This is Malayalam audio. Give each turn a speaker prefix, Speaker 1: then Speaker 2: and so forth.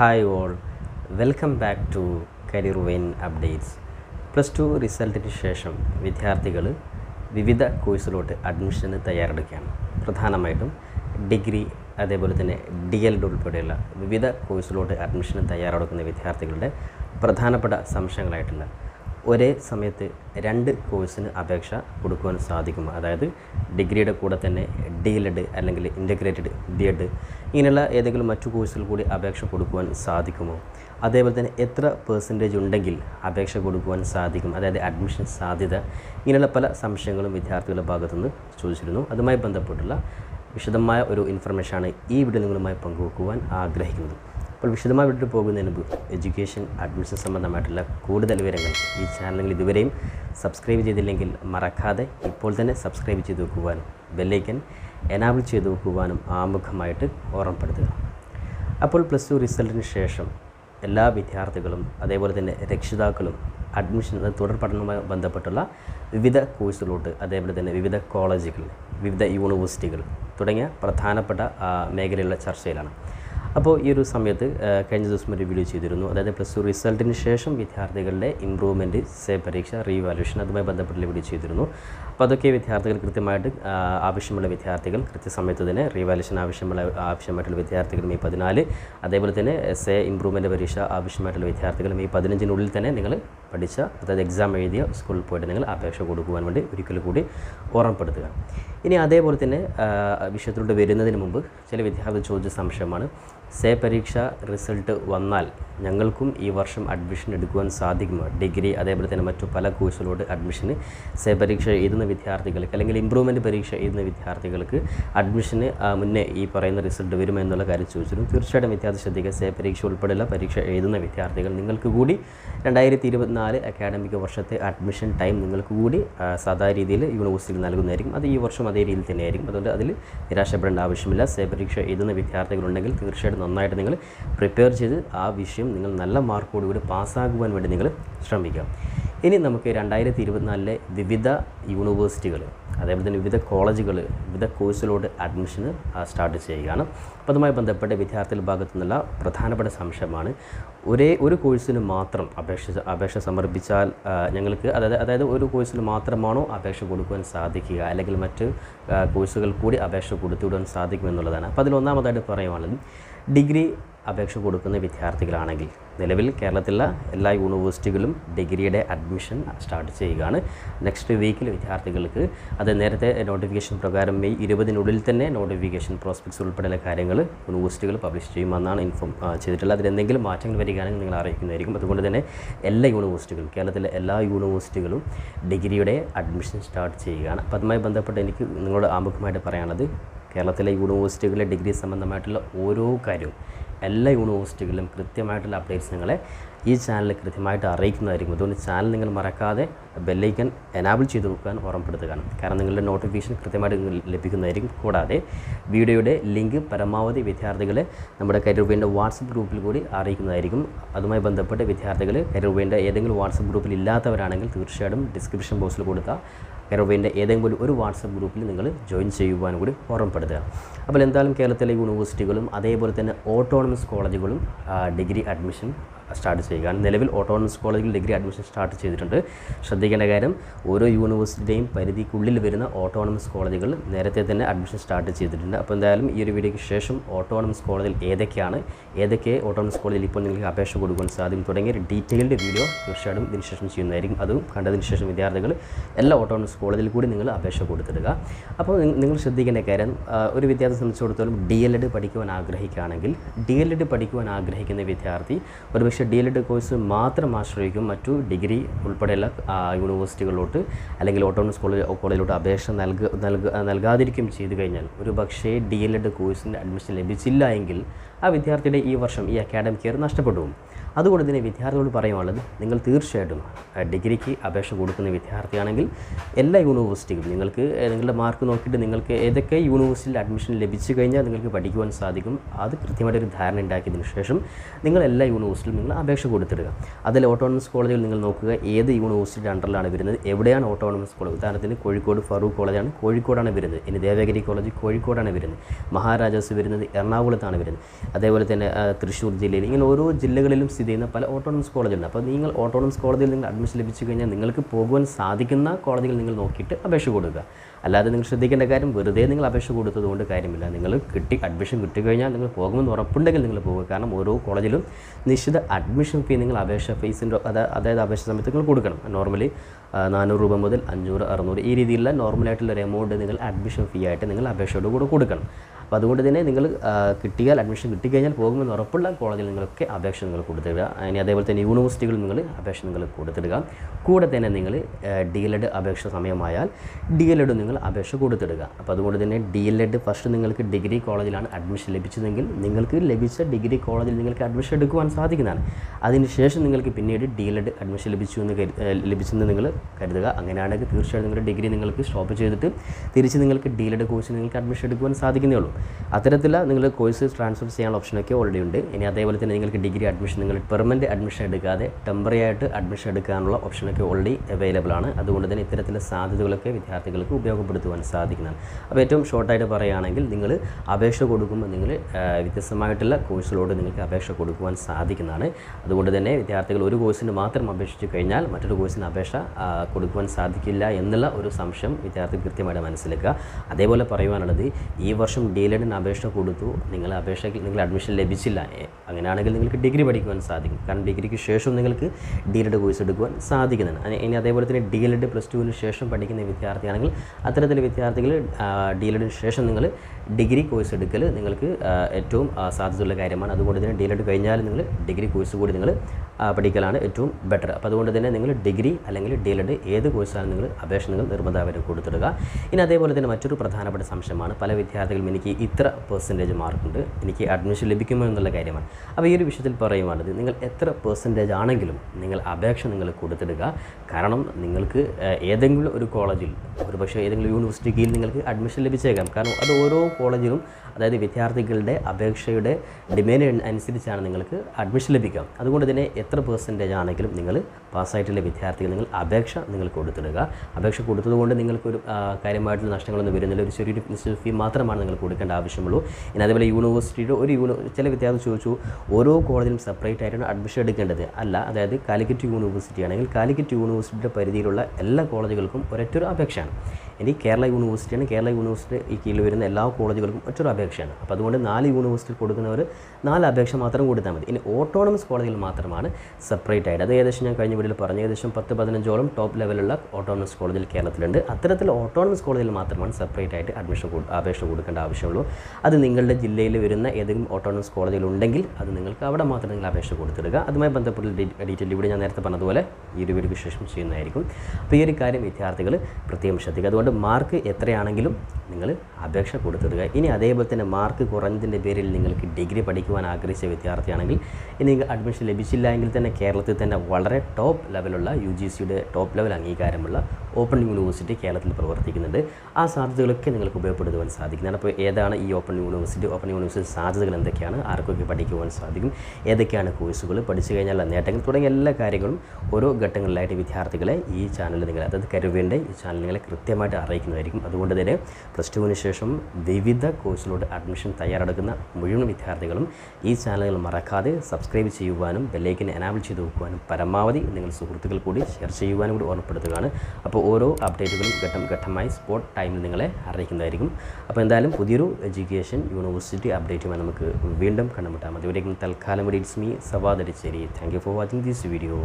Speaker 1: Hi all welcome back to career vein updates plus two റിസൾട്ടിന് ശേഷം വിദ്യാർത്ഥികൾ വിവിധ കോഴ്സിലോട്ട് അഡ്മിഷന് തയ്യാറെടുക്കുകയാണ്. പ്രധാനമായിട്ടും ഡിഗ്രി അതേപോലെ തന്നെ ഡി എൽ ഉൾപ്പെടെയുള്ള വിവിധ കോഴ്സിലോട്ട് അഡ്മിഷന് തയ്യാറെടുക്കുന്ന വിദ്യാർത്ഥികളുടെ പ്രധാനപ്പെട്ട സംശയങ്ങളായിട്ടുള്ള ഒരേ സമയത്ത് രണ്ട് കോഴ്സിന് അപേക്ഷ കൊടുക്കുവാൻ സാധിക്കും. അതായത് ഡിഗ്രിയുടെ കൂടെ തന്നെ ഡി എഡ് അല്ലെങ്കിൽ ഇന്റഗ്രേറ്റഡ് ബി എഡ് ഇങ്ങനെയുള്ള ഏതെങ്കിലും മറ്റു കോഴ്സുകൾ കൂടി അപേക്ഷ കൊടുക്കുവാൻ സാധിക്കുമോ? അതേപോലെ തന്നെ എത്ര പേഴ്സന്റേജ് ഉണ്ടെങ്കിൽ അപേക്ഷ കൊടുക്കുവാൻ സാധിക്കും? അതായത് അഡ്മിഷൻ സാധ്യത ഇങ്ങനെയുള്ള പല സംശയങ്ങളും വിദ്യാർത്ഥികളുടെ ഭാഗത്തുനിന്ന് ചോദിച്ചിരുന്നു. അതുമായി ബന്ധപ്പെട്ടുള്ള വിശദമായ ഒരു ഇൻഫർമേഷനാണ് ഈ വീഡിയോ നിങ്ങളുമായി പങ്കുവെക്കുവാൻ ആഗ്രഹിക്കുന്നത്. അപ്പോൾ വിശദമായിട്ട് പോകുന്നതിന് മുമ്പ് എഡ്യൂക്കേഷൻ അഡ്മിഷൻ സംബന്ധമായിട്ടുള്ള കൂടുതൽ വിവരങ്ങൾ ഈ നിങ്ങൾ ഇതുവരെയും സബ്സ്ക്രൈബ് ചെയ്തില്ലെങ്കിൽ മറക്കാതെ ഇപ്പോൾ തന്നെ സബ്സ്ക്രൈബ് ചെയ്ത് വെക്കുവാനും ബെല്ലൈക്കൻ എനാബിൾ ചെയ്ത് വെക്കുവാനും ആമുഖമായിട്ട് ഓർമ്മപ്പെടുത്തുക. അപ്പോൾ പ്ലസ് ടു റിസൾട്ടിന് ശേഷം എല്ലാ വിദ്യാർത്ഥികളും അതേപോലെ തന്നെ രക്ഷിതാക്കളും അഡ്മിഷൻ തുടർ പഠനവുമായി ബന്ധപ്പെട്ടുള്ള വിവിധ കോഴ്സുകളോട്ട് അതേപോലെ തന്നെ വിവിധ കോളേജുകൾ വിവിധ യൂണിവേഴ്സിറ്റികൾ തുടങ്ങിയ പ്രധാനപ്പെട്ട മേഖലയുള്ള ചർച്ചയിലാണ്. അപ്പോൾ ഈ ഒരു സമയത്ത് കഴിഞ്ഞ ദിവസം ഒരു വീഡിയോ ചെയ്തിരുന്നു. അതായത് പ്ലസ് ടു റിസൾട്ടിന് ശേഷം വിദ്യാർത്ഥികളുടെ ഇമ്പ്രൂവ്മെന്റ് സേ പരീക്ഷ റീവാലുവേഷൻ അതുമായി ബന്ധപ്പെട്ടുള്ള വീഡിയോ ചെയ്തിരുന്നു. അപ്പോൾ അതൊക്കെ വിദ്യാർത്ഥികൾ കൃത്യമായിട്ട് ആവശ്യമുള്ള വിദ്യാർത്ഥികൾ കൃത്യസമയത്ത് തന്നെ റീവാലേഷൻ ആവശ്യമുള്ള ആവശ്യമായിട്ടുള്ള വിദ്യാർത്ഥികൾ മെയ് പതിനാല് അതേപോലെ തന്നെ എസ് എ ഇമ്പ്രൂവ്മെന്റ് പരീക്ഷ ആവശ്യമായിട്ടുള്ള വിദ്യാർത്ഥികൾ മെയ് പതിനഞ്ചിനുള്ളിൽ തന്നെ നിങ്ങൾ പഠിച്ച അതായത് എക്സാം എഴുതിയ സ്കൂളിൽ പോയിട്ട് നിങ്ങൾ അപേക്ഷ കൊടുക്കുവാൻ വേണ്ടി ഒരിക്കൽ കൂടി ഓർമ്മപ്പെടുത്തുക. ഇനി അതേപോലെ തന്നെ വിഷയത്തിലോട്ട് വിഷയത്തിലൂടെ വരുന്നതിന് മുമ്പ് ചില വിദ്യാർത്ഥികൾ ചോദിച്ച സംശയമാണ് സേ പരീക്ഷ റിസൾട്ട് വന്നാൽ ഞങ്ങൾക്കും ഈ വർഷം അഡ്മിഷൻ എടുക്കുവാൻ സാധിക്കുമോ? ഡിഗ്രി അതേപോലെ തന്നെ മറ്റു പല കോഴ്സുകളോട് അഡ്മിഷന് സേ പരീക്ഷ എഴുതുന്ന വിദ്യാർത്ഥികൾക്ക് അല്ലെങ്കിൽ ഇമ്പ്രൂവ്മെന്റ് പരീക്ഷ എഴുതുന്ന വിദ്യാർത്ഥികൾക്ക് അഡ്മിഷന് മുന്നേ ഈ പറയുന്ന റിസൾട്ട് വരുമോ എന്നുള്ള കാര്യം ചോദിച്ചിരുന്നു. തീർച്ചയായിട്ടും വിദ്യാർത്ഥി ശ്രദ്ധിക്കുക. സേ പരീക്ഷ ഉൾപ്പെടെയുള്ള പരീക്ഷ എഴുതുന്ന വിദ്യാർത്ഥികൾ നിങ്ങൾക്ക് കൂടി രണ്ടായിരത്തി ഇരുപത്തിനാല് അക്കാഡമിക് വർഷത്തെ അഡ്മിഷൻ ടൈം നിങ്ങൾക്ക് കൂടി സാധാരണ സാധാ രീതിയിൽ യൂണിവേഴ്സിറ്റിയിൽ നൽകുന്നതായിരിക്കും. അത് ഈ വർഷം അതേ രീതിയിൽ തന്നെയായിരിക്കും. അതുകൊണ്ട് അതിൽ നിരാശപ്പെടേണ്ട ആവശ്യമില്ല. സേ പരീക്ഷ എഴുതുന്ന വിദ്യാർത്ഥികളുണ്ടെങ്കിൽ തീർച്ചയായിട്ടും നന്നായിട്ട് നിങ്ങൾ പ്രിപ്പയർ ചെയ്ത് ആ വിഷയം നിങ്ങൾ നല്ല മാർക്കോടുകൂടി പാസ്സാകുവാൻ വേണ്ടി നിങ്ങൾ ശ്രമിക്കുക. ഇനി നമുക്ക് രണ്ടായിരത്തി ഇരുപത്തിനാലിലെ വിവിധ യൂണിവേഴ്സിറ്റികൾ അതേപോലെ തന്നെ വിവിധ കോളേജുകൾ വിവിധ കോഴ്സിലോട്ട് അഡ്മിഷന് സ്റ്റാർട്ട് ചെയ്യുകയാണ്. അപ്പോൾ അതുമായി ബന്ധപ്പെട്ട വിദ്യാർത്ഥികളുടെ ഭാഗത്തു നിന്നുള്ള പ്രധാനപ്പെട്ട സംശയമാണ് ഒരേ ഒരു കോഴ്സിന് മാത്രം അപേക്ഷ അപേക്ഷ സമർപ്പിച്ചാൽ ഞങ്ങൾക്ക് അതായത് അതായത് ഒരു കോഴ്സിന് മാത്രമാണോ അപേക്ഷ കൊടുക്കുവാൻ സാധിക്കുക അല്ലെങ്കിൽ മറ്റ് കോഴ്സുകൾ കൂടി അപേക്ഷ കൊടുത്തുവിടാൻ സാധിക്കുമെന്നുള്ളതാണ്. അപ്പോൾ അതിൽ ഒന്നാമതായിട്ട് പറയുവാനുള്ളത് ഡിഗ്രി അപേക്ഷ കൊടുക്കുന്ന വിദ്യാർത്ഥികളാണെങ്കിൽ നിലവിൽ കേരളത്തിലെ എല്ലാ യൂണിവേഴ്സിറ്റികളും ഡിഗ്രിയുടെ അഡ്മിഷൻ സ്റ്റാർട്ട് ചെയ്യുകയാണ്. നെക്സ്റ്റ് വീക്കിൽ വിദ്യാർത്ഥികൾക്ക് അത് നേരത്തെ നോട്ടിഫിക്കേഷൻ പ്രകാരം മെയ് ഇരുപതിനുള്ളിൽ തന്നെ നോട്ടിഫിക്കേഷൻ പ്രോസ്പെക്ട്സ് ഉൾപ്പെടെയുള്ള കാര്യങ്ങൾ യൂണിവേഴ്സിറ്റികൾ പബ്ലിഷ് ചെയ്യുമെന്നാണ് ഇൻഫോം ചെയ്തിട്ടുള്ളത്. അതിലെന്തെങ്കിലും മാറ്റങ്ങൾ വരികയാണെങ്കിൽ നിങ്ങൾ അറിയിക്കുന്നതായിരിക്കും. അതുകൊണ്ട് തന്നെ എല്ലാ യൂണിവേഴ്സിറ്റികളും കേരളത്തിലെ എല്ലാ യൂണിവേഴ്സിറ്റികളും ഡിഗ്രിയുടെ അഡ്മിഷൻ സ്റ്റാർട്ട് ചെയ്യുകയാണ്. അപ്പോൾ അതുമായി ബന്ധപ്പെട്ട് എനിക്ക് നിങ്ങളോട് ആമുഖമായിട്ട് പറയാനുള്ളത് കേരളത്തിലെ യൂണിവേഴ്സിറ്റികളിലെ ഡിഗ്രി സംബന്ധമായിട്ടുള്ള ഓരോ കാര്യവും എല്ലാ യൂണിവേഴ്സിറ്റികളിലും കൃത്യമായിട്ടുള്ള അപ്ഡേറ്റ്സ് നിങ്ങളെ ഈ ചാനൽ കൃത്യമായിട്ട് അറിയിക്കുന്നതായിരിക്കും. അതുകൊണ്ട് ചാനൽ നിങ്ങൾ മറക്കാതെ ബെല്ലൈക്കൻ എനാബിൾ ചെയ്ത് വെക്കാൻ ഓർമ്മപ്പെടുത്തുകയാണ് കാരണം നിങ്ങളുടെ നോട്ടിഫിക്കേഷൻ കൃത്യമായിട്ട് ലഭിക്കുന്നതായിരിക്കും. കൂടാതെ വീഡിയോയുടെ ലിങ്ക് പരമാവധി വിദ്യാർത്ഥികളെ നമ്മുടെ കരിയർ വാട്സപ്പ് ഗ്രൂപ്പിൽ കൂടി അറിയിക്കുന്നതായിരിക്കും. അതുമായി ബന്ധപ്പെട്ട് വിദ്യാർത്ഥികൾ കരിയർ ഏതെങ്കിലും വാട്സപ്പ് ഗ്രൂപ്പിൽ ഇല്ലാത്തവരാണെങ്കിൽ തീർച്ചയായിട്ടും ഡിസ്ക്രിപ്ഷൻ ബോക്സിൽ കൊടുത്ത കെറോബൈന്റെ ഏതെങ്കിലും ഒരു വാട്സപ്പ് ഗ്രൂപ്പിൽ നിങ്ങൾ ജോയിൻ ചെയ്യുവാനും കൂടി ഓർമ്മപ്പെടുത്തുക. അപ്പോൾ എന്തായാലും കേരളത്തിലെ യൂണിവേഴ്സിറ്റികളും അതേപോലെ തന്നെ ഓട്ടോണമസ് കോളേജുകളും ഡിഗ്രി അഡ്മിഷൻ സ്റ്റാർട്ട് ചെയ്യുകയാണ് നിലവിൽ ഓട്ടോണമസ് കോളേജിൽ ഡിഗ്രി അഡ്മിഷൻ സ്റ്റാർട്ട് ചെയ്തിട്ടുണ്ട്. ശ്രദ്ധിക്കേണ്ട കാര്യം ഓരോ യൂണിവേഴ്സിറ്റിയുടെയും പരിധിക്കുള്ളിൽ വരുന്ന ഓട്ടോണമസ് കോളേജുകൾ നേരത്തെ തന്നെ അഡ്മിഷൻ സ്റ്റാർട്ട് ചെയ്തിട്ടുണ്ട്. അപ്പോൾ എന്തായാലും ഈ ഒരു വീഡിയോയ്ക്ക് ശേഷം ഓട്ടോണമസ് കോളേജിൽ ഏതൊക്കെയാണ് ഏതൊക്കെ ഓട്ടോണമസ് കോളേജിൽ ഇപ്പോൾ നിങ്ങൾക്ക് അപേക്ഷ കൊടുക്കാൻ സാധിക്കും തുടങ്ങിയ ഒരു ഡീറ്റെയിൽഡ് വീഡിയോ തീർച്ചയായിട്ടും ഇതിന് ശേഷം ചെയ്യുന്നതായിരിക്കും. അതും കണ്ടതിന് ശേഷം വിദ്യാർത്ഥികൾ എല്ലാ ഓട്ടോണമസ് കോളേജിൽ കൂടി നിങ്ങൾ അപേക്ഷ കൊടുത്തിടുക. അപ്പോൾ നിങ്ങൾ ശ്രദ്ധിക്കേണ്ട കാര്യം ഒരു വിദ്യാർത്ഥി സംബന്ധിച്ചിടത്തോളം ഡി എൽ എഡ് പഠിക്കുവാൻ ആഗ്രഹിക്കുകയാണെങ്കിൽ ഡി എൽ എഡ് പഠിക്കുവാൻ ആഗ്രഹിക്കുന്ന വിദ്യാർത്ഥി ഒരുപക്ഷെ ഡി എൽ എഡ് കോഴ്സ് മാത്രം ആശ്രയിക്കും മറ്റു ഡിഗ്രി ഉൾപ്പെടെയുള്ള യൂണിവേഴ്സിറ്റികളിലോട്ട് അല്ലെങ്കിൽ ഓട്ടോണമസ് കോളേജ് കോളേജിലോട്ട് അപേക്ഷ നൽക നൽക നൽകാതിരിക്കുകയും ചെയ്തു കഴിഞ്ഞാൽ ഒരു പക്ഷേ ഡി എൽ എഡ് കോഴ്സിന്റെ അഡ്മിഷൻ ലഭിച്ചില്ല എങ്കിൽ ആ വിദ്യാർത്ഥിയുടെ ഈ വർഷം ഈ അക്കാഡമിക് ഇയർ നഷ്ടപ്പെട്ടു അതുകൊണ്ട് തന്നെ വിദ്യാർത്ഥികളോട് പറയുവാനുള്ളത് നിങ്ങൾ തീർച്ചയായിട്ടും ഡിഗ്രിക്ക് അപേക്ഷ കൊടുക്കുന്ന വിദ്യാർത്ഥിയാണെങ്കിൽ എല്ലാ യൂണിവേഴ്സിറ്റിക്കും നിങ്ങൾക്ക് നിങ്ങളുടെ മാർക്ക് നോക്കിയിട്ട് നിങ്ങൾക്ക് ഏതൊക്കെ യൂണിവേഴ്സിറ്റിയിൽ അഡ്മിഷൻ ലഭിച്ചു കഴിഞ്ഞാൽ നിങ്ങൾക്ക് പഠിക്കുവാൻ സാധിക്കും. അത് കൃത്യമായിട്ടൊരു ധാരണ ഉണ്ടാക്കിയതിന് ശേഷം നിങ്ങൾ എല്ലാ യൂണിവേഴ്സിറ്റിയിലും നിങ്ങൾ അപേക്ഷ കൊടുത്തിടുക. അതിൽ ഓട്ടോണമസ് കോളേജിൽ നിങ്ങൾ നോക്കുക ഏത് യൂണിവേഴ്സിറ്റി അണ്ടറിലാണ് വരുന്നത് എവിടെയാണ് ഓട്ടോണമസ് കോളേജ്? ഉദാഹരണത്തിന് കോഴിക്കോട് ഫറൂഖ് കോളേജാണ് കോഴിക്കോടാണ് വരുന്നത്. ഇനി ദേവഗിരി കോളേജ് കോഴിക്കോടാണ് വരുന്നത്. മഹാരാജാസ് വരുന്നത് എറണാകുളത്താണ് വരുന്നത്. അതേപോലെ തന്നെ തൃശ്ശൂർ ജില്ലയിൽ ഇങ്ങനെ ഓരോ ജില്ലകളിലും സ്ഥിതി ചെയ്യുന്ന പല ഓട്ടോണമസ് കോളേജുണ്ട് അപ്പോൾ നിങ്ങൾ ഓട്ടോണമസ് കോളേജിൽ നിങ്ങൾ അഡ്മിഷൻ ലഭിച്ചു കഴിഞ്ഞാൽ നിങ്ങൾക്ക് പോകുവാൻ സാധിക്കുന്ന കോളേജുകൾ നിങ്ങൾ നോക്കിയിട്ട് അപേക്ഷ കൊടുക്കുക. അല്ലാതെ നിങ്ങൾ ശ്രദ്ധിക്കേണ്ട കാര്യം വെറുതെ നിങ്ങൾ അപേക്ഷ കൊടുത്തതുകൊണ്ട് കാര്യമില്ല. നിങ്ങൾ കിട്ടി അഡ്മിഷൻ കിട്ടിക്കഴിഞ്ഞാൽ നിങ്ങൾ പോകുമെന്ന് ഉറപ്പുണ്ടെങ്കിൽ നിങ്ങൾ പോകുക കാരണം ഓരോ കോളേജിലും നിശ്ചിത അഡ്മിഷൻ ഫീ നിങ്ങൾ അപേക്ഷ ഫീസിന്റെ അതായത് അപേക്ഷ സമയത്ത് നിങ്ങൾ കൊടുക്കണം. നോർമലി നാനൂറ് രൂപ മുതൽ അഞ്ഞൂറ് അറുന്നൂറ് ഈ രീതിയിലുള്ള നോർമലായിട്ടുള്ള ഒരു എമൗണ്ട് നിങ്ങൾ അഡ്മിഷൻ ഫീ ആയിട്ട് നിങ്ങൾ അപേക്ഷയോട് കൂടെ കൊടുക്കണം. അപ്പോൾ അതുകൊണ്ട് തന്നെ നിങ്ങൾ കിട്ടിയാൽ അഡ്മിഷൻ കിട്ടിക്കഴിഞ്ഞാൽ പോകുമെന്ന് ഉറപ്പുള്ള കോളേജിൽ നിങ്ങളൊക്കെ അപേക്ഷ നിങ്ങൾ കൊടുത്തിടുക. ഇനി അതേപോലെ തന്നെ യൂണിവേഴ്സിറ്റികളിൽ നിങ്ങൾ അപേക്ഷ നിങ്ങൾ കൊടുത്തിടുക. കൂടെ തന്നെ നിങ്ങൾ ഡി എൽ അപേക്ഷ സമയമായാൽ ഡി എൽ എഡ് നിങ്ങൾ അപേക്ഷ കൊടുത്തിടുക. അപ്പോൾ അതുകൊണ്ട് തന്നെ ഡി എൽ എഡ് ഫസ്റ്റ് നിങ്ങൾക്ക് ഡിഗ്രി കോളേജിലാണ് അഡ്മിഷൻ ലഭിച്ചതെങ്കിൽ നിങ്ങൾക്ക് ലഭിച്ച ഡിഗ്രി കോളേജിൽ നിങ്ങൾക്ക് അഡ്മിഷൻ എടുക്കുവാൻ സാധിക്കുന്നതാണ്. അതിനുശേഷം നിങ്ങൾക്ക് പിന്നീട് ഡി എൽ എഡ് അഡ്മിഷൻ ലഭിച്ചു എന്ന് ലഭിച്ചെന്ന് നിങ്ങൾ കരുതുക. അങ്ങനെയാണെങ്കിൽ തീർച്ചയായിട്ടും നിങ്ങളുടെ ഡിഗ്രി നിങ്ങൾക്ക് സ്റ്റോപ്പ് ചെയ്തിട്ട് തിരിച്ച് നിങ്ങൾക്ക് ഡി എൽ എഡ് കോഴ്സിന് നിങ്ങൾക്ക് അഡ്മിഷൻ എടുക്കുവാൻ സാധിക്കുന്നേ ഉള്ളൂ. അത്തരത്തിലുള്ള നിങ്ങൾ കോഴ്സ് ട്രാൻസ്ഫർ ചെയ്യാനുള്ള ഓപ്ഷനൊക്കെ ഓൾറെഡി ഉണ്ട്. ഇനി അതേപോലെ തന്നെ നിങ്ങൾക്ക് ഡിഗ്രി അഡ്മിഷൻ നിങ്ങൾ പെർമനന്റ് അഡ്മിഷൻ എടുക്കാതെ ടെമ്പററി ആയിട്ട് അഡ്മിഷൻ എടുക്കാനുള്ള ഓപ്ഷനൊക്കെ ഓൾറെഡി അവൈലബിൾ ആണ്. അതുകൊണ്ട് തന്നെ ഇത്തരത്തിലുള്ള സാധ്യതകളൊക്കെ വിദ്യാർത്ഥികൾക്ക് ഉപയോഗപ്പെടുത്തുവാൻ സാധിക്കുന്നതാണ്. അപ്പോൾ ഏറ്റവും ഷോർട്ടായിട്ട് പറയുകയാണെങ്കിൽ നിങ്ങൾ അപേക്ഷ കൊടുക്കുമ്പോൾ നിങ്ങൾ വ്യത്യസ്തമായിട്ടുള്ള കോഴ്സുകളോട് നിങ്ങൾക്ക് അപേക്ഷ കൊടുക്കുവാൻ സാധിക്കുന്നതാണ്. അതുകൊണ്ട് തന്നെ വിദ്യാർത്ഥികൾ ഒരു കോഴ്സിന് മാത്രം അപേക്ഷിച്ച് കഴിഞ്ഞാൽ മറ്റൊരു കോഴ്സിന് അപേക്ഷ കൊടുക്കുവാൻ സാധിക്കില്ല എന്നുള്ള ഒരു സംശയം വിദ്യാർത്ഥി കൃത്യമായിട്ട് മനസ്സിലാക്കുക. അതേപോലെ പറയുവാനുള്ളത് ഈ വർഷം ഡി എൽ എഡിന് അപേക്ഷ കൊടുത്തു. നിങ്ങൾ അപേക്ഷയ്ക്ക് നിങ്ങൾ അഡ്മിഷൻ ലഭിച്ചില്ല. അങ്ങനെയാണെങ്കിൽ നിങ്ങൾക്ക് ഡിഗ്രി പഠിക്കുവാൻ സാധിക്കും. കാരണം ഡിഗ്രിക്ക് ശേഷം നിങ്ങൾക്ക് ഡി എഡ് കോഴ്സ് എടുക്കുവാൻ സാധിക്കുന്നതാണ് ഇനി അതേപോലെ തന്നെ ഡി എൽ പ്ലസ് ടുവിന് ശേഷം പഠിക്കുന്ന വിദ്യാർത്ഥിയാണെങ്കിൽ അത്തരത്തിൽ വിദ്യാർത്ഥികൾ ഡി എൽ ശേഷം നിങ്ങൾ ഡിഗ്രി കോഴ്സ് എടുക്കൽ നിങ്ങൾക്ക് ഏറ്റവും സാധ്യതയുള്ള കാര്യമാണ്. അതുകൊണ്ട് തന്നെ ഡി എൽ കഴിഞ്ഞാൽ നിങ്ങൾ ഡിഗ്രി കോഴ്സ് കൂടി നിങ്ങൾ പഠിക്കലാണ് ഏറ്റവും ബെറ്റർ അപ്പോൾ അതുകൊണ്ട് തന്നെ നിങ്ങൾ ഡിഗ്രി അല്ലെങ്കിൽ ഡി എൽ ഏത് കോഴ്സാണ് നിങ്ങൾ അപേക്ഷ നിങ്ങൾ നിർബന്ധമായിട്ട് കൊടുത്തിടുക. ഇനി അതേപോലെ തന്നെ മറ്റൊരു പ്രധാനപ്പെട്ട സംശയമാണ്. പല വിദ്യാർത്ഥികളും എനിക്ക് ഇത്ര പെർസെന്റേജ് മാർക്കുണ്ട് എനിക്ക് അഡ്മിഷൻ ലഭിക്കുമോ എന്നുള്ള കാര്യമാണ്. അപ്പോൾ ഈ ഒരു വിഷയത്തിൽ പറയുവാണത് നിങ്ങൾ എത്ര പെർസെന്റേജ് ആണെങ്കിലും നിങ്ങൾ അപേക്ഷ നിങ്ങൾ കൊടുത്തിടുക. കാരണം നിങ്ങൾക്ക് ഏതെങ്കിലും ഒരു കോളേജിൽ ഒരു പക്ഷേ ഏതെങ്കിലും യൂണിവേഴ്സിറ്റി കീഴിൽ നിങ്ങൾക്ക് അഡ്മിഷൻ ലഭിച്ചേക്കാം. കാരണം അത് ഓരോ കോളേജിലും അതായത് വിദ്യാർത്ഥികളുടെ അപേക്ഷയുടെ ഡിമാൻഡ് അനുസരിച്ചാണ് നിങ്ങൾക്ക് അഡ്മിഷൻ ലഭിക്കുക. അതുകൊണ്ട് തന്നെ എത്ര പെർസെന്റേജ് ആണെങ്കിലും നിങ്ങൾ പാസ്സായിട്ടുള്ള വിദ്യാർത്ഥികൾ നിങ്ങൾ അപേക്ഷ നിങ്ങൾ കൊടുത്തിടുക. അപേക്ഷ കൊടുത്തതുകൊണ്ട് നിങ്ങൾക്കൊരു കാര്യമായിട്ടുള്ള നഷ്ടങ്ങളൊന്നും വരുന്നില്ല. ഒരു ചെറിയൊരു ഫീ മാത്രമാണ് നിങ്ങൾ കൊടുക്കേണ്ട ആവശ്യമുള്ളൂ ഇനി അതേപോലെ യൂണിവേഴ്സിറ്റിയുടെ ഒരു യൂണി ചില വിദ്യാർത്ഥി ചോദിച്ചു ഓരോ കോളേജിലും സെപ്പറേറ്റ് ആയിട്ടാണ് അഡ്മിഷൻ എടുക്കേണ്ടത്? അല്ല അതായത് കാലിക്കറ്റ് യൂണിവേഴ്സിറ്റി ആണെങ്കിൽ കാലിക്കറ്റ് യൂണിവേഴ്സിറ്റിയുടെ പരിധിയിലുള്ള എല്ലാ കോളേജുകൾക്കും ഒരൊറ്റൊരു അപേക്ഷയാണ്. ഇനി കേരള യൂണിവേഴ്സിറ്റിയാണ്. കേരള യൂണിവേഴ്സിറ്റി കീഴിൽ വരുന്ന എല്ലാ കോളേജുകൾക്കും മറ്റൊരു അപേക്ഷയാണ്. അപ്പോൾ അതുകൊണ്ട് നാല് യൂണിവേഴ്സിറ്റി കൊടുക്കുന്നവർ നാല് അപേക്ഷ മാത്രം കൊടുത്താൽ മതി. ഇനി ഓട്ടോണമസ് കോളേജിൽ മാത്രമാണ് സെപ്പറേറ്റ് ആയിട്ട്. അത് ഏകദേശം ഞാൻ കഴിഞ്ഞ വീഡിയോയിൽ പറഞ്ഞു. ഏകദേശം പത്ത് പതിനഞ്ചോളം ടോപ്പ് ലെവലുള്ള ഓട്ടോണമസ് കോളേജിൽ കേരളത്തിലുണ്ട്. അത്തരത്തിൽ ഓട്ടോണമസ് കോളേജിൽ മാത്രമാണ് സെപ്പറേറ്റ് ആയിട്ട് അഡ്മിഷൻ അപേക്ഷ കൊടുക്കേണ്ട ആവശ്യമുള്ളൂ. അത് നിങ്ങളുടെ ജില്ലയിൽ വരുന്ന ഏതെങ്കിലും ഓട്ടോണമസ് കോളേജിൽ ഉണ്ടെങ്കിൽ അത് നിങ്ങൾക്ക് അവിടെ മാത്രം നിങ്ങൾ അപേക്ഷ കൊടുത്തിടുക. അതുമായി ബന്ധപ്പെട്ട ഡീറ്റെയിൽ ഇവിടെ ഞാൻ നേരത്തെ പറഞ്ഞതുപോലെ ഈ ഒരു വീഡിയോക്ക് ശേഷം ചെയ്യുന്നതായിരിക്കും. അപ്പോൾ ഈ ഒരു കാര്യം വിദ്യാർത്ഥികൾ പ്രത്യേകം ശ്രദ്ധിക്കുക. അതുകൊണ്ട് മാർക്ക് എത്രയാണെങ്കിലും നിങ്ങൾ അപേക്ഷ കൊടുത്തിടുക. ഇനി അതേപോലെ തന്നെ മാർക്ക് കുറഞ്ഞതിന്റെ പേരിൽ നിങ്ങൾക്ക് ഡിഗ്രി പഠിക്കുവാൻ ആഗ്രഹിച്ച വിദ്യാർത്ഥിയാണെങ്കിൽ ഇനി നിങ്ങൾക്ക് അഡ്മിഷൻ ലഭിച്ചില്ല എങ്കിൽ തന്നെ കേരളത്തിൽ തന്നെ വളരെ ടോപ്പ് ലെവലുള്ള യു ജി സിയുടെ ടോപ്പ് ലെവൽ അംഗീകാരമുള്ള ഓപ്പൺ യൂണിവേഴ്സിറ്റി കേരളത്തിൽ പ്രവർത്തിക്കുന്നുണ്ട്. ആ സാധ്യതകളൊക്കെ നിങ്ങൾക്ക് ഉപയോഗപ്പെടുത്തുവാൻ സാധിക്കുന്നതാണ്. അപ്പോൾ ഏതാണ് ഈ ഓപ്പൺ യൂണിവേഴ്സിറ്റി ഓപ്പൺ യൂണിവേഴ്സിറ്റി സാധ്യതകൾ എന്തൊക്കെയാണ്? ആർക്കൊക്കെ പഠിക്കുവാൻ സാധിക്കും? ഏതൊക്കെയാണ് കോഴ്സുകൾ പഠിച്ചു കഴിഞ്ഞാൽ നേട്ടങ്ങൾ തുടങ്ങിയ എല്ലാ കാര്യങ്ങളും ഓരോ ഘട്ടങ്ങളിലായിട്ട് വിദ്യാർത്ഥികളെ ഈ ചാനൽ നിങ്ങൾ അതായത് കരുവേന്റെ ഈ ചാനൽ നിങ്ങളെ കൃത്യമായിട്ട് അറിയിക്കുന്നതായിരിക്കും. അതുകൊണ്ട് തന്നെ പ്ലസ് ടുവിന് ശേഷം വിവിധ കോഴ്സിലോട്ട് അഡ്മിഷൻ തയ്യാറെടുക്കുന്ന മുഴുവൻ വിദ്യാർത്ഥികളും ഈ ചാനലുകൾ മറക്കാതെ സബ്സ്ക്രൈബ് ചെയ്യുവാനും ബെല്ലൈക്കിനെ എനാബിൾ ചെയ്ത് വെക്കുവാനും പരമാവധി നിങ്ങൾ സുഹൃത്തുക്കൾ കൂടി ഷെയർ ചെയ്യുവാനും കൂടി ഓർമ്മപ്പെടുത്തുകയാണ്. അപ്പോൾ ഓരോ അപ്ഡേറ്റുകളും ഘട്ടം ഘട്ടമായി സ്പോട്ട് ടൈമിൽ നിങ്ങളെ അറിയിക്കുന്നതായിരിക്കും. അപ്പോൾ എന്തായാലും പുതിയൊരു എഡ്യൂക്കേഷൻ യൂണിവേഴ്സിറ്റി അപ്ഡേറ്റുമായി നമുക്ക് വീണ്ടും കണ്ടുമുട്ടാം. അതുവരേക്കും തൽക്കാലം it's me സവാദരിച്ചേരി thank you for watching this video